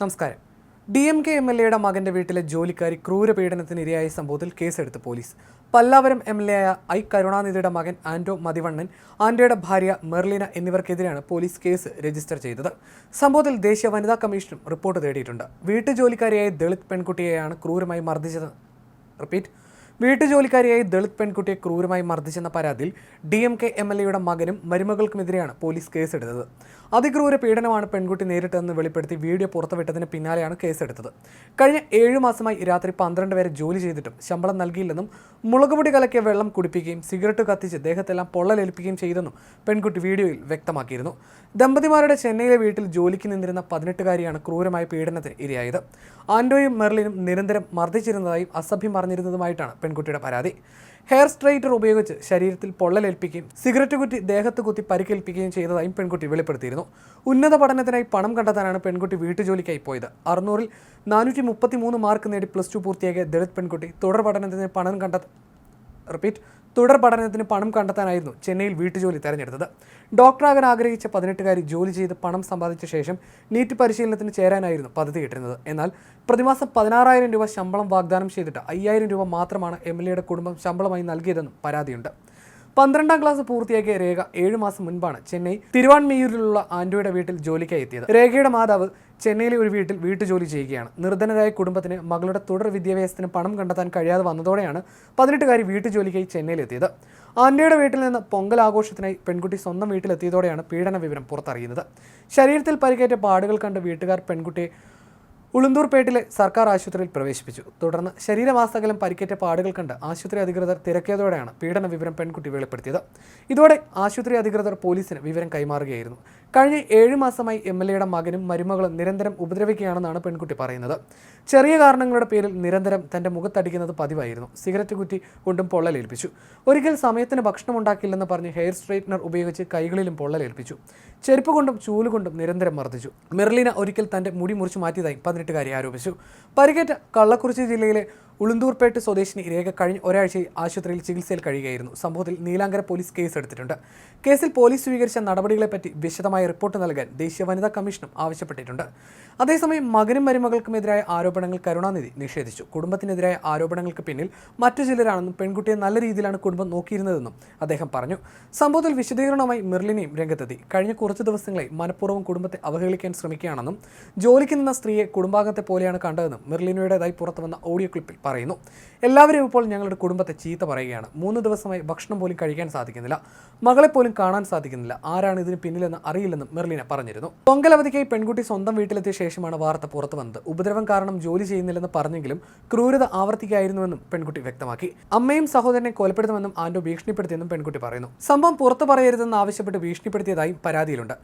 നമസ്കാരം. D M K M L എയുടെ മകന്റെ വീട്ടിലെ ജോലിക്കാരി ക്രൂരപീഡനത്തിന് ഇരയായ സംഭവത്തിൽ കേസെടുത്ത് police. Pallavaram M L A ആയ ഐ കരുണാനിധിയുടെ മകൻ ആന്റോ മതിവണ്ണൻ ആന്റോയുടെ ഭാര്യ മെർലിന എന്നിവർക്കെതിരെയാണ് പോലീസ് കേസ് രജിസ്റ്റർ ചെയ്തത്. സംഭവത്തിൽ ദേശീയ വനിതാ കമ്മീഷനും റിപ്പോർട്ട് തേടിയിട്ടുണ്ട്. വീട്ടുജോലിക്കാരിയായ ദളിത് പെൺകുട്ടിയെയാണ് ക്രൂരമായി മർദ്ദിച്ചത്. റിപ്പീറ്റ്. വീട്ടുജോലിക്കാരിയായി ദളിത് പെൺകുട്ടിയെ ക്രൂരമായി മർദ്ദിച്ചെന്ന പരാതിയിൽ D M K M L എയുടെ മകനും മരുമകൾക്കുമെതിരെയാണ് പോലീസ് കേസെടുത്തത്. അതിക്രൂര പീഡനമാണ് പെൺകുട്ടി നേരിട്ടതെന്ന് വെളിപ്പെടുത്തി വീഡിയോ പുറത്തുവിട്ടതിന് പിന്നാലെയാണ് കേസെടുത്തത്. കഴിഞ്ഞ ഏഴു മാസമായി രാത്രി പന്ത്രണ്ട് വരെ ജോലി ചെയ്തിട്ടും ശമ്പളം നൽകിയില്ലെന്നും മുളകുപൊടി കലക്കിയ വെള്ളം കുടിപ്പിക്കുകയും സിഗരറ്റ് കത്തിച്ച് ദേഹത്തെല്ലാം പൊള്ളലേൽപ്പിക്കുകയും ചെയ്തെന്നും പെൺകുട്ടി വീഡിയോയിൽ വ്യക്തമാക്കിയിരുന്നു. ദമ്പതിമാരുടെ ചെന്നൈയിലെ വീട്ടിൽ ജോലിക്ക് നിന്നിരുന്ന പതിനെട്ടുകാരിയാണ് ക്രൂരമായ പീഡനത്തിന് ഇരയായത്. ആൻഡോയും മെർലിനും നിരന്തരം മർദ്ദിച്ചിരുന്നതായും അസഭ്യം പറഞ്ഞിരുന്നതുമായിട്ടാണ് പെൺകുട്ടിയുടെ പരാതി. ഹെയർ സ്ട്രൈറ്റർ ഉപയോഗിച്ച് ശരീരത്തിൽ പൊള്ളലേൽപ്പിക്കുകയും സിഗരറ്റ് കുറ്റി ദേഹത്ത് കുത്തി പരിക്കേൽപ്പിക്കുകയും ചെയ്തതായും പെൺകുട്ടി വെളിപ്പെടുത്തിയിരുന്നു. ഉന്നത പഠനത്തിനായി പണം കണ്ടെത്താനാണ് പെൺകുട്ടി വീട്ടുജോലിക്കായി പോയത്. അറുന്നൂറിൽ നാനൂറ്റി മുപ്പത്തി മൂന്ന് മാർക്ക് നേടി പ്ലസ് ടു പൂർത്തിയാക്കിയ ദളിത് പെൺകുട്ടി തുടർ പഠനത്തിന് പണം കണ്ടെത്ത റിപ്പീറ്റ്. തുടർ പഠനത്തിന് പണം കണ്ടെത്താനായിരുന്നു ചെന്നൈയിൽ വീട്ടുജോലി തെരഞ്ഞെടുത്തത്. ഡോക്ടറാകാൻ ആഗ്രഹിച്ച പതിനെട്ടുകാരി ജോലി ചെയ്ത് പണം സമ്പാദിച്ച ശേഷം നീറ്റ് പരിശീലനത്തിന് ചേരാനായിരുന്നു പദ്ധതി ഇട്ടിരുന്നത്. എന്നാൽ പ്രതിമാസം പതിനാറായിരം രൂപ ശമ്പളം വാഗ്ദാനം ചെയ്തിട്ട് അയ്യായിരം രൂപ മാത്രമാണ് എം എൽ കുടുംബം ശമ്പളമായി നൽകിയതെന്നും പരാതിയുണ്ട്. പന്ത്രണ്ടാം ക്ലാസ് പൂർത്തിയാക്കിയ രേഖ ഏഴു മാസം മുൻപാണ് ചെന്നൈ തിരുവാൻമയൂരിലുള്ള ആൻഡോയുടെ വീട്ടിൽ ജോലിക്കായി എത്തിയത്. രേഖയുടെ മാതാവ് ചെന്നൈയിലെ ഒരു വീട്ടിൽ വീട്ടുജോലി ചെയ്യുകയാണ്. നിർധനരായ കുടുംബത്തിന് മകളുടെ തുടർ വിദ്യാഭ്യാസത്തിന് പണം കണ്ടെത്താൻ കഴിയാതെ വന്നതോടെയാണ് പതിനെട്ടുകാരി വീട്ടുജോലിക്കായി ചെന്നൈയിലെത്തിയത്. ആൻഡോയുടെ വീട്ടിൽ നിന്ന് പൊങ്കൽ ആഘോഷത്തിനായി പെൺകുട്ടി സ്വന്തം വീട്ടിലെത്തിയതോടെയാണ് പീഡന വിവരം പുറത്തറിയുന്നത്. ശരീരത്തിൽ പരിക്കേറ്റ പാടുകൾ കണ്ട് വീട്ടുകാർ പെൺകുട്ടിയെ ഉളുന്തൂർപേട്ടിലെ സർക്കാർ ആശുപത്രിയിൽ പ്രവേശിപ്പിച്ചു. തുടർന്ന് ശരീരമാസകലം പരിക്കേറ്റ പാടുകൾ കണ്ട് ആശുപത്രി അധികൃതർ തിരക്കിയതോടെയാണ് പീഡന വിവരം പെൺകുട്ടി വെളിപ്പെടുത്തിയത്. ഇതോടെ ആശുപത്രി അധികൃതർ പോലീസിന് വിവരം കൈമാറുകയായിരുന്നു. കഴിഞ്ഞ ഏഴ് മാസമായി എം എൽ എയുടെ മകനും മരുമകളും നിരന്തരം ഉപദ്രവിക്കുകയാണെന്നാണ് പെൺകുട്ടി പറയുന്നത്. ചെറിയ കാരണങ്ങളുടെ പേരിൽ നിരന്തരം തന്റെ മുഖത്തടിക്കുന്നത് പതിവായിരുന്നു. സിഗരറ്റ് കുറ്റി കൊണ്ടും പൊള്ളലേൽപ്പിച്ചു. ഒരിക്കൽ സമയത്തിന് ഭക്ഷണം ഉണ്ടാക്കില്ലെന്ന് പറഞ്ഞ് ഹെയർ സ്ട്രൈറ്റ്നർ ഉപയോഗിച്ച് കൈകളിലും പൊള്ളലേൽപ്പിച്ചു. ചെരുപ്പ് കൊണ്ടും ചൂലുകൊണ്ടും നിരന്തരം മർദ്ദിച്ചു. മെർലിന ഒരിക്കൽ തന്റെ മുടി മുറിച്ചു മാറ്റിയതായി പതിനെട്ടുകാരി ആരോപിച്ചു. പരിക്കേറ്റ കള്ളക്കുറിച്ചി ജില്ലയിലെ ഉളുന്തൂർപേട്ട് സ്വദേശിനി രേഖ കഴിഞ്ഞ ഒരാഴ്ചയിൽ ആശുപത്രിയിൽ ചികിത്സയിൽ കഴിയുകയായിരുന്നു. സംഭവത്തിൽ നീലാങ്കര പോലീസ് കേസെടുത്തിട്ടുണ്ട്. കേസിൽ പോലീസ് സ്വീകരിച്ച നടപടികളെപ്പറ്റി വിശദമായ റിപ്പോർട്ട് നൽകാൻ ദേശീയ വനിതാ കമ്മീഷനും ആവശ്യപ്പെട്ടിട്ടുണ്ട്. അതേസമയം മകനും മരുമകൾക്കുമെതിരായ ആരോപണങ്ങൾ കരുണാനിധി നിഷേധിച്ചു. കുടുംബത്തിനെതിരായ ആരോപണങ്ങൾക്ക് പിന്നിൽ മറ്റു ചിലരാണെന്നും പെൺകുട്ടിയെ നല്ല രീതിയിലാണ് കുടുംബം നോക്കിയിരുന്നതെന്നും അദ്ദേഹം പറഞ്ഞു. സംഭവത്തിൽ വിശദീകരണവുമായി മെർലിനെയും രംഗത്തെത്തി. കഴിഞ്ഞ കുറച്ച് ദിവസങ്ങളായി മനഃപൂർവം കുടുംബത്തെ അവഹേളിക്കാൻ ശ്രമിക്കുകയാണെന്നും ജോലിക്ക് നിന്ന സ്ത്രീയെ കുടുംബാംഗത്തെ പോലെയാണ് കണ്ടതെന്നും മെർലിനോയുടേതായി പുറത്തു വന്ന ഓഡിയോ ക്ലിപ്പിൽ പറയുന്നു. എല്ലാവരും ഇപ്പോൾ ഞങ്ങളുടെ കുടുംബത്തെ ചീത്ത പറയുകയാണ്. മൂന്ന് ദിവസമായി ഭക്ഷണം പോലും കഴിക്കാൻ സാധിക്കുന്നില്ല. മകളെ പോലും കാണാൻ സാധിക്കുന്നില്ല. ആരാണ് ഇതിന് പിന്നിലെന്ന് അറിയില്ലെന്നും മെർലിന പറഞ്ഞിരുന്നു. പൊങ്കൽ അവധിക്കായി പെൺകുട്ടി സ്വന്തം വീട്ടിലെത്തിയ ശേഷമാണ് വാർത്ത പുറത്തു വന്നത് ഉപദ്രവം കാരണം ജോലി ചെയ്യുന്നില്ലെന്ന് പറഞ്ഞെങ്കിലും ക്രൂരത ആവർത്തിക്കായിരുന്നുവെന്നും പെൺകുട്ടി വ്യക്തമാക്കി. അമ്മയും സഹോദരനെ കൊലപ്പെടുത്തുമെന്നും ആൻഡോ ഭീഷണിപ്പെടുത്തിയെന്നും പെൺകുട്ടി പറയുന്നു. സംഭവം പുറത്തു പറയരുതെന്ന് ആവശ്യപ്പെട്ട് ഭീഷണിപ്പെടുത്തിയതായും പരാതിയിലുണ്ട്.